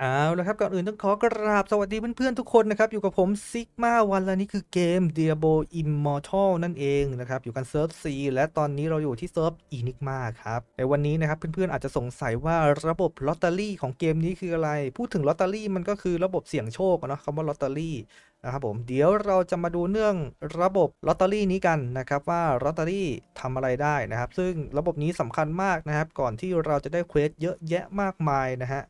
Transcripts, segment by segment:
เอาละครับ ก่อนอื่นต้องขอกราบสวัสดีเพื่อนๆทุกคนนะครับ อยู่กับผมซิกมาวันและนี่คือเกม Diablo Immortal นั่นเองนะครับ อยู่กันเซิร์ฟ C และตอนนี้เราอยู่ที่เซิร์ฟ Enigma ครับ ในวันนี้นะครับ เพื่อนๆอาจจะสงสัยว่าระบบลอตเตอรี่ของเกมนี้คืออะไร พูดถึงลอตเตอรี่มันก็คือระบบเสี่ยงโชคเนาะคำว่าลอตเตอรี่ นะครับผมเดี๋ยวเราจะมาดูเรื่องระบบลอตเตอรี่นี้กันนะครับว่าลอตเตอรี่ทำอะไรได้นะครับ ซึ่งระบบนี้สำคัญมากนะครับ ก่อนที่เราจะได้เควสเยอะแยะมากมายนะฮะ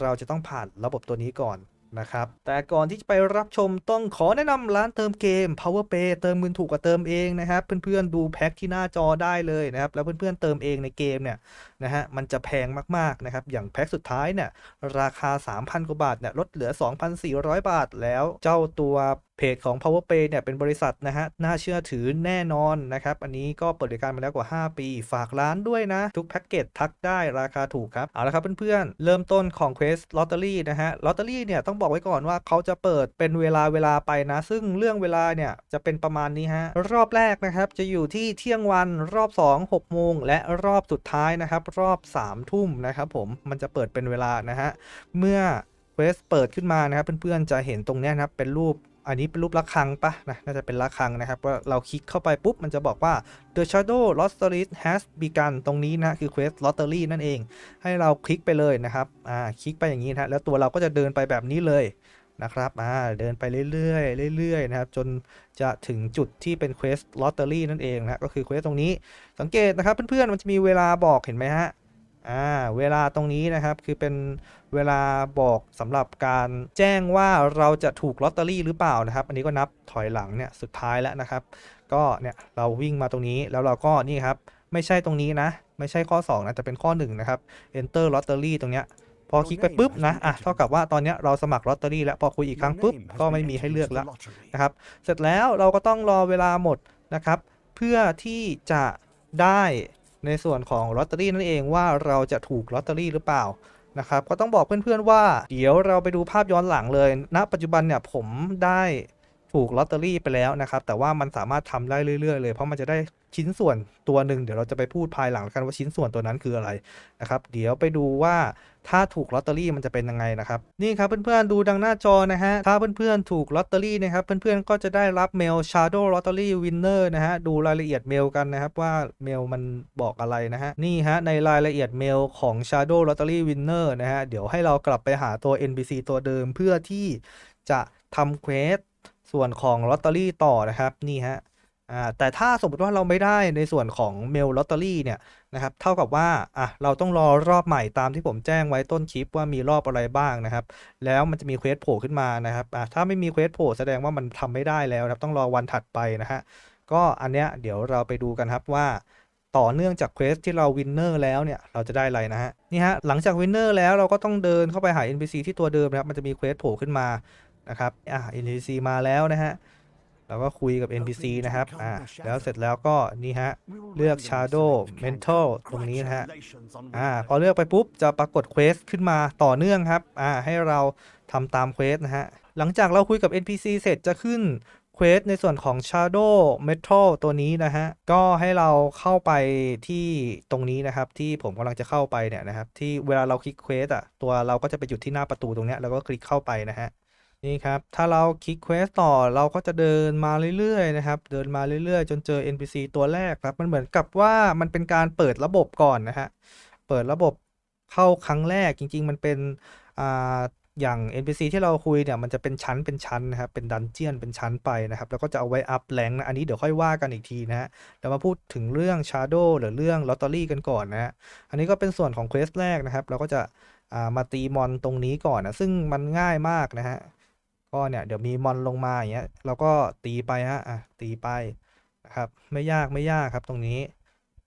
เราจะต้องผ่านระบบตัวนี้ก่อน นะครับ แต่ก่อนที่จะไปรับชมต้องขอแนะนำร้านเติมเกม PowerPay เติมเงินถูกกว่าเติมเองนะครับเพื่อนๆดูแพ็คที่หน้าจอได้เลยนะครับแล้วเพื่อนๆเติมเองในเกมเนี่ยนะฮะมันจะแพงมากๆนะครับอย่างแพ็คสุดท้ายเนี่ยราคา 3,000 กว่าบาทเนี่ยลดเหลือ 2,400 บาท แล้วเจ้าตัว เพจของ PowerPay เนี่ยเป็นบริษัทนะฮะน่าเชื่อถือแน่นอนนะครับ อันนี้ก็เปิดบริการมาแล้วกว่า 5 ปี ฝากร้านด้วยนะ ทุกแพ็กเกจทักได้ราคาถูกครับ เอาละครับเพื่อนๆ เริ่มต้นของ Quest Lottery นะฮะ Lottery เนี่ยต้องบอกไว้ก่อนว่าเขาจะเปิดเป็นเวลาเวลาไปนะ ซึ่งเรื่องเวลาเนี่ยจะเป็นประมาณนี้ฮะ รอบแรกนะครับจะอยู่ที่เที่ยงวันรอบ 2 6โมงและรอบสุดท้ายนะครับ รอบ 3 ทุ่มนะครับผมมันจะเปิดเป็นเวลานะฮะเมื่อ Quest เปิดขึ้นมานะครับเพื่อนๆจะเห็นตรงนี้นะครับเป็นรูป อันนี้เป็นรูประฆังปะนะน่าจะเป็นระฆังนะครับ ว่าเราคลิกเข้าไปปุ๊บ มันจะบอกว่า The Shadow Lottery has begun ตรงนี้นะ คือ Quest Lottery นั่นเอง ให้เราคลิกไปเลยนะครับ อ่า คลิกไปอย่างนี้นะฮะแล้วตัวเราก็จะเดินไปแบบนี้เลยนะครับ อ่า เดินไปเรื่อยๆ เรื่อยๆ นะครับ จนจะถึงจุดที่เป็น Quest Lottery นั่นเองนะ ก็คือ Quest ตรงนี้ สังเกตนะครับเพื่อนๆ มันจะมีเวลาบอกเห็นไหมฮะ อ่าเวลาตรงนี้นะครับคือเป็นเวลาบอกสำหรับการแจ้งว่าเราจะถูกลอตเตอรี่หรือเปล่านะครับ อันนี้ก็นับถอยหลังเนี่ยสุดท้ายแล้วนะครับ ก็เนี่ยเราวิ่งมาตรงนี้แล้วเราก็นี่ครับไม่ใช่ตรงนี้นะ ไม่ใช่ข้อ 2 นะแต่เป็นข้อ 1 นะครับ enter lottery ตรงเนี้ยพอคลิกไปปุ๊บนะอะเท่ากับว่าตอนเนี้ยเราสมัครลอตเตอรี่แล้วพอคุยอีกครั้งปุ๊บก็ไม่มีให้เลือกแล้วนะครับเสร็จแล้วเราก็ต้องรอเวลาหมดนะครับ เพื่อที่จะได้ ในส่วนของลอตเตอรี่นั่นเองว่าเราจะถูกลอตเตอรี่หรือเปล่านะครับก็ต้องบอกเพื่อนๆว่า เดี๋ยวเราไปดูภาพย้อนหลังเลยณปัจจุบันเนี่ยผมได้ถูกลอตเตอรี่ไปแล้วนะครับ แต่ว่ามันสามารถทำได้เรื่อยๆเลย เพราะมันจะได้ ชิ้นส่วนตัวหนึ่งเดี๋ยวเราจะไปพูดภายหลังกันว่าชิ้นส่วนตัวนั้นคืออะไรนะครับเดี๋ยวไปดูว่าถ้าถูกลอตเตอรี่มันจะเป็นยังไงนะครับนี่ครับเพื่อนๆดูดังหน้าจอนะฮะถ้าเพื่อนๆถูกลอตเตอรี่นะครับเพื่อนๆก็จะได้รับเมล Shadow Lottery Winner นะฮะดูรายละเอียดเมลกันนะครับว่าเมลมันบอกอะไรนะฮะนี่ฮะในรายละเอียดเมลของ Shadow Lottery Winner นะฮะเดี๋ยวให้เรากลับไปหาตัว NPC ตัวเดิมเพื่อที่จะทำเควสส่วนของลอตเตอรี่ต่อนะครับนี่ฮะ อ่าแต่ถ้าสมมติว่าเราไม่ได้ในส่วนของเมลลอตเตอรี่เนี่ยนะครับเท่ากับว่าอะเราต้องรอรอบใหม่ตามที่ผมแจ้งไว้ต้นคลิปว่ามีรอบอะไรบ้างนะครับ แล้วมันจะมีเควสโผล่ขึ้นมานะครับอะถ้าไม่มีเควสโผล่แสดงว่ามันทำไม่ได้แล้วนะครับต้องรอวันถัดไปนะฮะก็อันเนี้ยเดี๋ยวเราไปดูกันครับว่าต่อเนื่องจากเควสที่เราวินเนอร์แล้วเนี่ยเราจะได้อะไรนะฮะนี่ฮะหลังจากวินเนอร์แล้วเราก็ต้องเดินเข้าไปหา NPC ที่ตัวเดิมนะครับมันจะมีเควสโผล่ขึ้นมานะครับอะ NPC มาแล้วนะฮะ เราก็คุยกับ NPC นะครับ อ่า แล้วเสร็จแล้วก็นี่ฮะ เลือก Shadow Mental ตรงนี้นะฮะ อ่า พอเลือกไปปุ๊บ จะปรากฏเควสขึ้นมาต่อเนื่องครับ อ่า ให้เราทำตามเควสนะฮะ หลังจากเราคุยกับ NPC เสร็จจะขึ้นเควสในส่วนของ Shadow Metal ตัวนี้นะฮะ ก็ให้เราเข้าไปที่ตรงนี้นะครับ ที่ผมกำลังจะเข้าไปเนี่ยนะครับ ที่เวลาเราคลิกเควสอะ ตัวเราก็จะไปหยุดที่หน้าประตูตรงเนี้ย แล้วก็คลิกเข้าไปนะฮะ นี่ครับ ถ้าเราคลิกเควสต่อเราก็จะเดินมาเรื่อยๆนะครับ เดินมาเรื่อยๆ จนเจอ NPC ตัวแรกครับ มันเหมือนกับว่ามันเป็นการเปิดระบบก่อนนะฮะ เปิดระบบเข้าครั้งแรกจริง ๆ มันเป็นอ่าอย่าง NPC ที่เราคุยเนี่ยมันจะเป็นชั้นเป็นชั้นนะครับ เป็นดันเจียนเป็นชั้นไปนะครับ แล้วก็จะเอาไว้อัพแรงนะ อันนี้เดี๋ยวค่อยว่ากันอีกทีนะฮะเดี๋ยวมาพูดถึงเรื่อง Shadow หรือเรื่อง Lottery กันก่อนนะฮะ อันนี้ก็เป็นส่วนของเควสแรกนะครับ เราก็จะามาตีมอนตรงนี้ก่อนนะ ซึ่งมันง่ายมากนะฮะ ก็เนี่ยเดี๋ยวมีมอนลงมาอย่างเงี้ยเราก็ตีไปฮะอะตีไปนะครับไม่ยากไม่ยากครับตรงนี้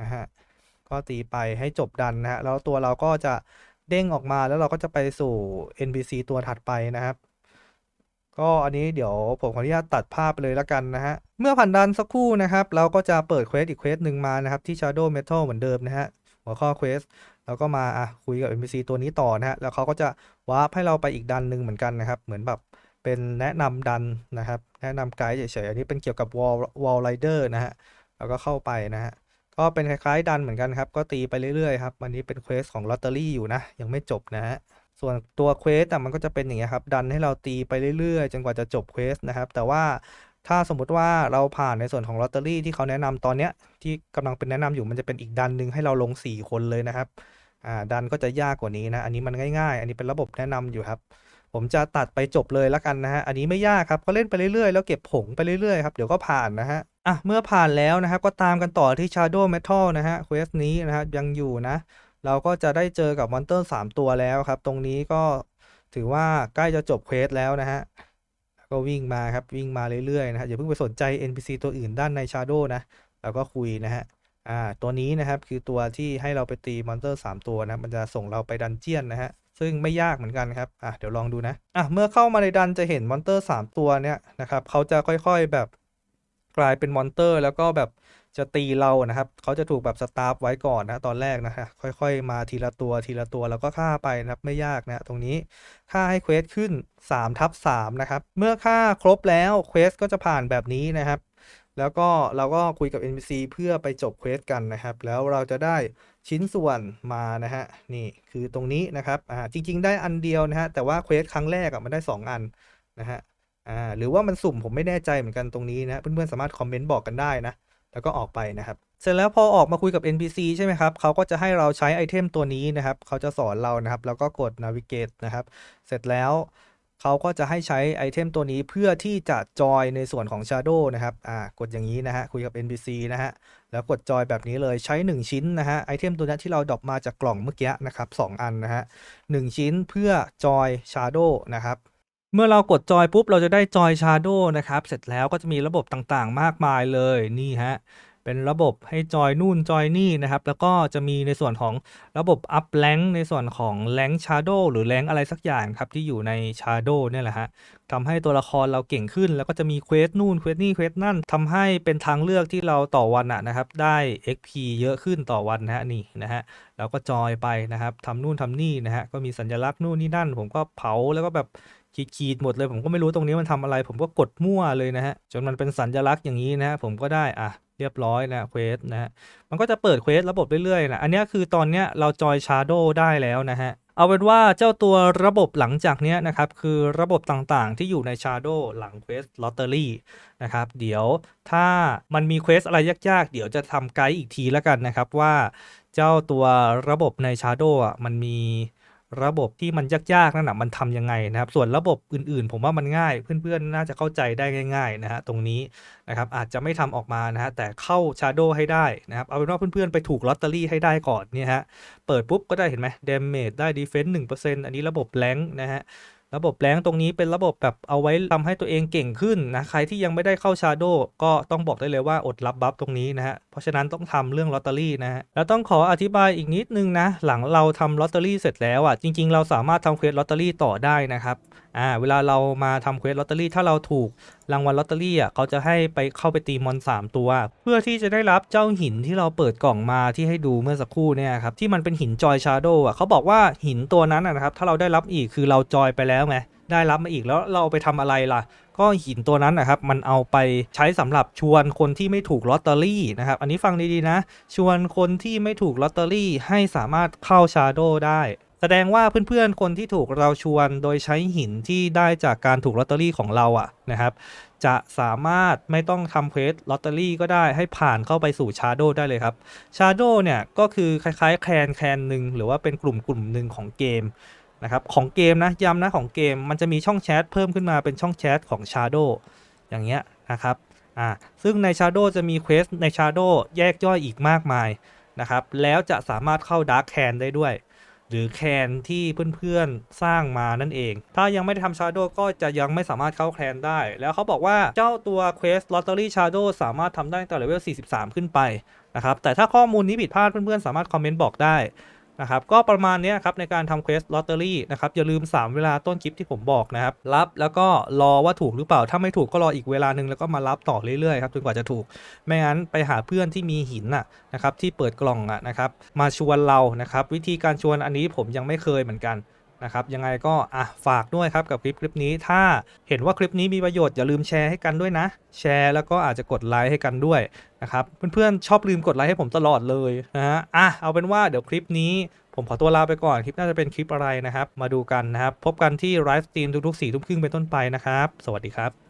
นะฮะก็ตีไปให้จบดันนะฮะแล้วตัวเราก็จะเด้งออกมาแล้วเราก็จะไปสู่ NPC ตัวถัดไปนะครับ ก็อันนี้เดี๋ยวผมขออนุญาตตัดภาพไปเลยแล้วกันนะฮะเมื่อผ่านดันสักครู่นะครับ เราก็จะเปิดเควสอีกเควสหนึ่งมานะครับที่ Shadow Metal เหมือนเดิมนะฮะหัวข้อเควสเราก็มาอะคุยกับ NPC ตัวนี้ต่อนะฮะแล้วเขาก็จะวาร์ปให้เราไปอีกดันหนึ่งเหมือนกันนะครับ เหมือนแบบ เป็นแนะนำดันนะครับ แนะนำไกด์เฉยๆ อันนี้เป็นเกี่ยวกับ Wall Wall Rider นะฮะ แล้วก็เข้าไปนะฮะ ก็เป็นคล้ายๆดันเหมือนกันครับ ก็ตีไปเรื่อยๆครับอันนี้เป็นเควสของลอตเตอรี่อยู่นะ ยังไม่จบนะฮะ ส่วนตัวเควสอะมันก็จะเป็นอย่างเงี้ยครับ ดันให้เราตีไปเรื่อยๆ จนกว่าจะจบเควสนะครับ แต่ว่าถ้าสมมุติว่าเราผ่านในส่วนของลอตเตอรี่ที่เขาแนะนำตอนเนี้ยที่กำลังเป็นแนะนำอยู่มันจะเป็นอีกดันหนึ่งให้เราลง 4 คนเลยนะครับ อ่าดันก็จะยากกว่านี้นะ อันนี้มันง่าย ๆ อันนี้เป็นระบบแนะนำอยู่ครับ ผมจะตัดไปจบเลยล้วกันนะฮะ อันนี้ไม่ยากครับ ก็เล่นไปเรื่อยๆ แล้วเก็บผงไปเรื่อยๆ ครับ เดี๋ยวก็ผ่านนะฮะ อะ เมื่อผ่านแล้วนะครับ ก็ตามกันต่อที่ Shadow Metal นะฮะ เควสนี้นะฮะยังอยู่นะ เราก็จะได้เจอกับมอนเตอร์ 3 ตัวแล้วครับ ตรงนี้ก็ถือว่าใกล้จะจบเควสแล้วนะฮะ ก็วิ่งมาครับ วิ่งมาเรื่อยๆ นะฮะ อย่าเพิ่งไปสนใจ NPC ตัวอื่นด้านใน Shadow นะแล้วก็คุยนะฮะ อ่า ตัวนี้นะครับคือตัวที่ให้เราไปตีมอนเตอร์ 3 ตัวนะ มันจะส่งเราไปดันเจียนนะฮะ ซึ่งไม่ยากเหมือนกันครับ อะ เดี๋ยวลองดูนะ อะ เมื่อเข้ามาในดันจะเห็นมอนเตอร์ 3 ตัวเนี่ยนะครับ เขาจะค่อยๆแบบกลายเป็นมอนเตอร์ แล้วก็แบบจะตีเรานะครับ เขาจะถูกแบบสตาร์ฟไว้ก่อนนะตอนแรกนะฮะ ค่อยๆ มาทีละตัวทีละตัวแล้วก็ฆ่าไปนะครับ ไม่ยากนะตรงนี้ฆ่าให้เควสขึ้น3ทับ3นะครับ เมื่อฆ่าครบแล้วเควสก็จะผ่านแบบนี้นะครับ แล้วก็เราก็คุยกับ NPC เพื่อไปจบเควสกันนะครับ แล้วเราจะได้ ชิ้นส่วนมานะฮะนี่คือตรงนี้นะครับอ่าจริง ๆ ได้อันเดียวนะฮะแต่ว่าเควสครั้งแรกอะมันได้ 2 อันนะฮะอ่าหรือว่ามันสุ่มผมไม่แน่ใจเหมือนกันตรงนี้นะเพื่อนๆสามารถคอมเมนต์บอกกันได้นะแล้วก็ออกไปนะครับ เสร็จแล้วพอออกมาคุยกับ NPC ใช่ไหมครับเขาก็จะให้เราใช้ไอเทมตัวนี้นะครับเขาจะสอนเรานะครับ แล้วก็กด navigate นะครับ เสร็จแล้ว เขาก็จะให้ใช้ไอเทมตัวนี้เพื่อที่จะจอยในส่วนของ Shadow นะครับอ่ากดอย่างนี้นะฮะคุยกับ NPC นะฮะแล้วกดจอยแบบนี้เลยใช้ 1 ชิ้นนะฮะไอเทมตัวนี้ที่เราดรอปมาจากกล่องเมื่อกี้นะครับ2อันนะฮะ1ชิ้นเพื่อจอย Shadow นะครับเมื่อเรากดจอยปุ๊บเราจะได้จอย Shadow นะครับเสร็จแล้วก็จะมีระบบต่างๆ มากมายเลยนี่ฮะ เป็นระบบให้จอยนู่นจอยนี่นะครับ แล้วก็จะมีในส่วนของระบบ up rank ในส่วนของ rank shadow หรือ rank อะไรสักอย่างครับ ที่อยู่ใน shadow เนี่ยแหละฮะทำให้ตัวละครเราเก่งขึ้น แล้วก็จะมีเควสนู่นเควสนี่เควสนั่นทำให้เป็นทางเลือกที่เราต่อวันอะนะครับ ได้ XP เยอะขึ้นต่อวันนะฮะนี่นะฮะแล้วก็จอยไปนะครับทำนู่นทำนี่นะฮะก็มีสัญลักษณ์นู่นนี่นั่น ผมก็เผาแล้วก็แบบขีดหมดเลย ผมก็ไม่รู้ตรงนี้มันทำอะไร ผมก็กดมั่วเลยนะฮะจนมันเป็นสัญลักษณ์อย่างนี้นะฮะผมก็ได้อะ เรียบร้อยนะเควสนะฮะมันก็จะเปิดเควสระบบเรื่อยๆนะอันนี้คือตอนเนี้ยเราจอยชาร์โดได้แล้วนะฮะเอาเป็นว่าเจ้าตัวระบบหลังจากนี้นะครับ คือระบบต่างๆ ที่อยู่ใน Shadow หลังเควสลอตเตอรี่นะครับ เดี๋ยวถ้ามันมีเควสอะไรยากๆ เดี๋ยวจะทำไกด์อีกทีแล้วกันนะครับว่า เจ้าตัวระบบใน Shadow อะมันมี ระบบที่มันยากๆนั่นนะมันทำยังไงนะครับ ส่วนระบบอื่นๆ ผมว่ามันง่าย เพื่อนๆ น่าจะเข้าใจได้ง่าย ๆ นะฮะตรงนี้นะครับอาจจะไม่ทำออกมานะฮะแต่เข้า Shadow ให้ได้นะครับ เอาเป็นว่าเพื่อนๆ ไปถูกลอตเตอรี่ให้ได้ก่อนเนี่ยฮะเปิดปุ๊บก็ได้เห็นไหมเดเมจได้ Defense 1%อันนี้ระบบแรงนะฮะ ระบบแรงตรงนี้เป็นระบบแบบเอาไว้ทำให้ตัวเองเก่งขึ้นนะใครที่ยังไม่ได้เข้าชาโดก็ต้องบอกได้เลยว่าอดรับบัฟตรงนี้นะฮะเพราะฉะนั้นต้องทำเรื่องลอตเตอรี่นะฮะแล้วต้องขออธิบายอีกนิดนึงนะหลังเราทำลอตเตอรี่เสร็จแล้วอะจริง ๆ เราสามารถทำเควสลอตเตอรี่ต่อได้นะครับ อ่าเวลาเรามาทำเควสลอตเตอรี่ถ้าเราถูกรางวัลลอตเตอรี่อะเขาจะให้ไปเข้าไปตีมอน 3 ตัว เพื่อที่จะได้รับเจ้าหินที่เราเปิดกล่องมาที่ให้ดูเมื่อสักครู่เนี่ยครับที่มันเป็นหินจอยชาโดอะเขาบอกว่าหินตัวนั้นนะครับถ้าเราได้รับอีกคือเราจอยไปแล้วไงได้รับมาอีกแล้วเราไปทำอะไรล่ะ ก็หินตัวนั้นนะครับ มันเอาไปใช้สำหรับชวนคนที่ไม่ถูกลอตเตอรี่นะครับ อันนี้ฟังดีๆนะ ชวนคนที่ไม่ถูกลอตเตอรี่ให้สามารถเข้าชาโดได้ แสดงว่าเพื่อนๆ คนที่ถูกเราชวนโดยใช้หินที่ได้จากการถูกลอตเตอรี่ของเราอะนะครับ จะสามารถไม่ต้องทำเควสลอตเตอรี่ก็ได้ให้ผ่านเข้าไปสู่ชาโดได้เลยครับชาโดเนี่ยก็คือคล้ายๆ แคนแคนหนึ่งหรือว่าเป็นกลุ่มกลุ่มหนึ่งของเกมนะครับของเกมนะย้ำนะของเกมมันจะมีช่องแชทเพิ่มขึ้นมาเป็นช่องแชทของ Shadow อย่างเงี้ยนะครับอ่าซึ่งใน Shadow จะมีเควสใน Shadow แยกย่อยอีกมากมายนะครับแล้วจะสามารถเข้า Dark Can ได้ด้วย รือแคนที่เพื่อนๆสร้างมานั่นเอง ถ้ายังไม่ได้ทำชาร์โดก็จะยังไม่สามารถเข้าแคนได้ แล้วเขาบอกว่าเจ้าตัว Quest Lottery Shadow สามารถทำได้ตั้งแต่เลเวล 43 ขึ้นไปนะครับแต่ถ้าข้อมูลนี้ผิดพลาดเพื่อนๆสามารถคอมเมนต์บอกได้ นะครับก็ประมาณนี้ครับในการทำเควสลอตเตอรี่นะครับอย่าลืม 3 เวลาต้นคลิปที่ผมบอกนะครับรับแล้วก็รอว่าถูกหรือเปล่า ถ้าไม่ถูกก็รออีกเวลาหนึ่งแล้วก็มารับต่อเรื่อยๆครับจนกว่าจะถูก ไม่งั้นไปหาเพื่อนที่มีหินนะนะครับที่เปิดกล่องอะนะครับมาชวนเรานะครับวิธีการชวนอันนี้ผมยังไม่เคยเหมือนกัน นะครับยังไงก็อะฝากด้วยครับกับคลิปคลิปนี้ ถ้าเห็นว่าคลิปนี้มีประโยชน์อย่าลืมแชร์ให้กันด้วยนะ แชร์แล้วก็อาจจะกดไลค์ให้กันด้วยนะครับเพื่อนๆชอบลืมกดไลค์ให้ผมตลอดเลยนะฮะอะเอาเป็นว่าเดี๋ยวคลิปนี้ผมขอตัวลาไปก่อนคลิปน่าจะเป็นคลิปอะไรนะครับ มาดูกันนะครับ พบกันที่ไลฟ์สตรีมทุกๆสี่ทุ่มครึ่งเป็นต้นไปนะครับ สวัสดีครับ